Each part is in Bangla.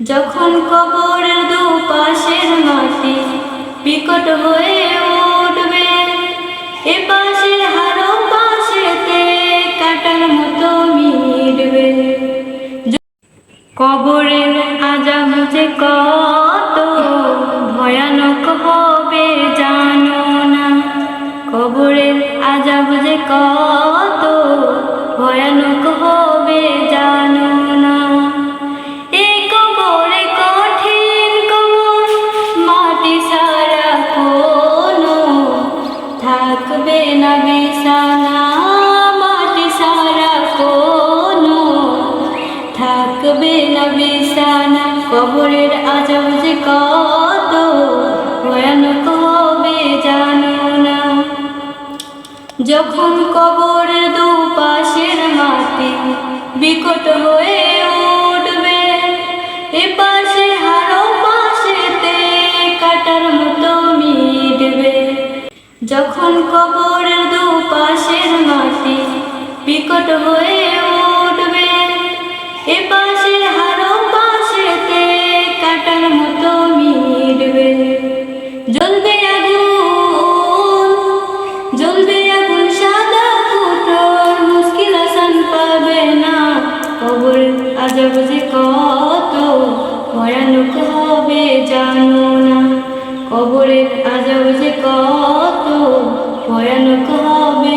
যখন কবরের দুপাশের মাটি বিকট হয়ে উঠবে, এ পাশে হারো পাশেতে কাটার মতো মিটবে। কবরের আজাম যে কত থাকবে না বিছানা কবরের আজব যে কত ভয়ানক হবে জানো না। যখন কবরের দুপাশের মাটি বিকট হয়ে উঠবে, এ পাশে হারো পাশেতে কাটার মতো মিটবে। যখন কবরের দুপাশের মাটি বিকট হয়ে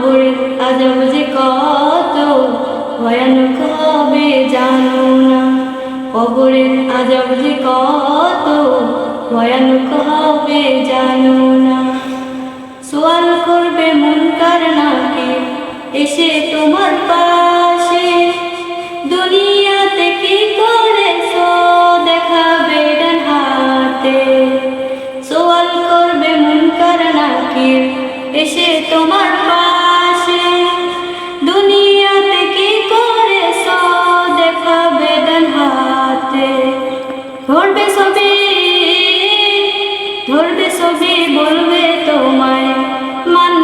কবরের আজব যে কত, ভয়ানক হবে জানো না। কবরের আজব যে কত, ভয়ানক হবে জানো না। সোয়াল করবে মন কার নাকি, এসে তোমার পাশে। দুনিয়াতে কি করেছ, দেখাবে ডান হাতে। সোয়াল করবে মন কার নাকি, এসে তোমার পাশে ধরবে ছবি ধরবে ছবি, বলবে তোমায় মান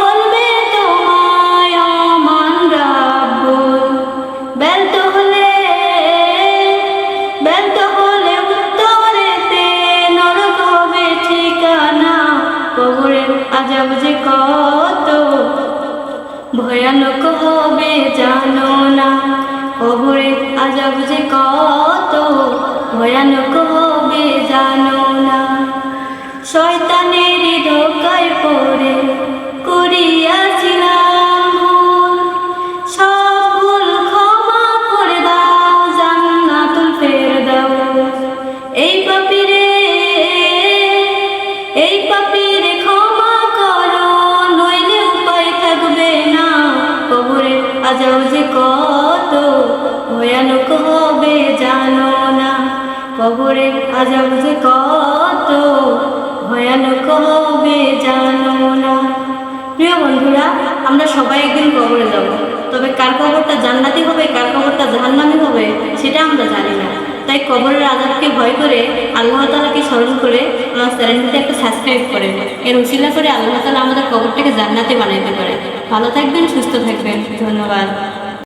বলবে তোমায় ঠিকানা। যে কত, ভয়ানক হবে জানো। কবরের আজাব যে কত, ভয়ানক হবে জানো না। শয়তানের ধোকায় পড়ে করিয়াছিলাম সব দাও এই এই করো, নইলে উপায় থাকবে না। যে কত ভয়ানক হবে জানো না। কবরে আজাব যে কত ভয়ানক হবে জানো না। প্রিয় বন্ধুরা, আমরা সবাই একদিন কবরে যাব। তবে কার কবরটা জান্নাতি হবে, কার কবরটা জাহান্নামি হবে, সেটা আমরা জানি না। তাই কবরের আজাবকে ভয় করে আল্লাহ তালাকে স্মরণ করে আমার চ্যানেলটিতে একটা সাবস্ক্রাইব করে এর উশিলা করে আল্লাহ তালা আমাদের কবরটাকে জান্নাতে বানাইতে পারে। ভালো থাকবেন, সুস্থ থাকবেন। ধন্যবাদ।